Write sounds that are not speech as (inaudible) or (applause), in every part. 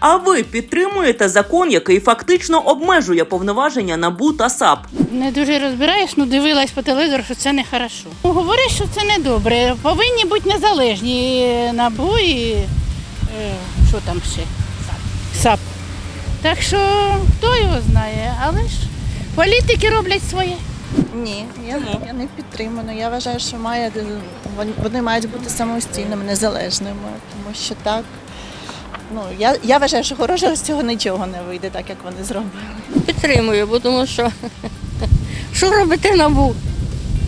А ви підтримуєте закон, який фактично обмежує повноваження НАБУ та САП? Не дуже розбираєш, ну дивилась по телевізору, що це не хорошо. Ну, говорять, що це не добре. Повинні бути незалежні НАБУ і е, що там ще? САП. САП. Так що хто його знає, але ж політики роблять своє. Ні, я, я не підтримую. Ну, Я вважаю, що має, вони мають бути самостійними, незалежними, тому що так. Ну, я, я вважаю, що хорошого з цього нічого не вийде, так як вони зробили. Підтримую, бо тому що що робити набу?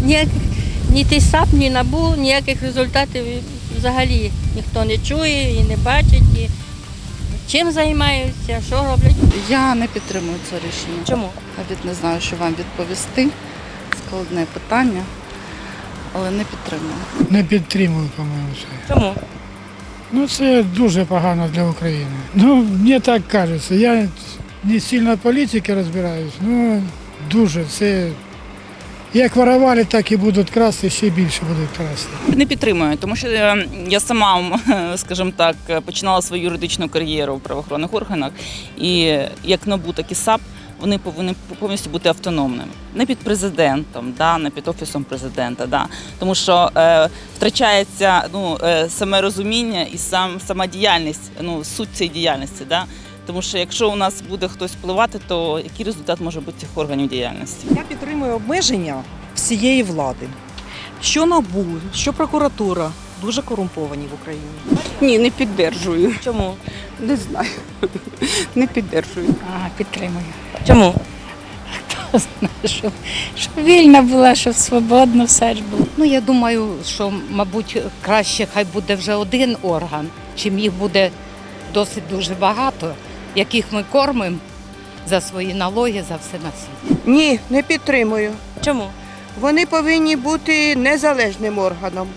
Ніяких ні той САП, ні набу, ніяких результатів взагалі ніхто не чує і не бачить. І чим займаються, що роблять. Я не підтримую це рішення. Чому? Навіть не знаю, що вам відповісти. Складне питання, але не підтримую. Не підтримую, по-моєму. Чому? Ну, це дуже погано для України. Ну, мені так кажеться. Я не сильно в політиці розбираюсь, ну дуже це. Як воровали, так і будуть красти, ще більше будуть красти. Не підтримую, тому що е, я сама, (laughs) скажімо так, починала свою юридичну кар'єру в правоохоронних органах, і як НАБУ, так і САП вони повинні повністю бути автономними. Не під президентом, да, не під офісом президента, да. тому що е, втрачається ну, е, саме розуміння і сам сама діяльність, ну суть цієї діяльності. Да. Тому що якщо у нас буде хтось впливати, то який результат може бути цих органів діяльності? Я підтримую обмеження всієї влади. Що НАБУ, що прокуратура дуже корумповані в Україні. Ні, не піддержую. Чому? Не знаю. Не піддержую. А, підтримую. Чому? Хто Щоб, щоб вільна була, щоб свободно все ж було. Ну, я думаю, що, мабуть, краще хай буде вже один орган, чим їх буде досить дуже багато, яких ми кормимо за свої налоги, за все на світ. Ні, не підтримую. Чому? Вони повинні бути незалежним органом.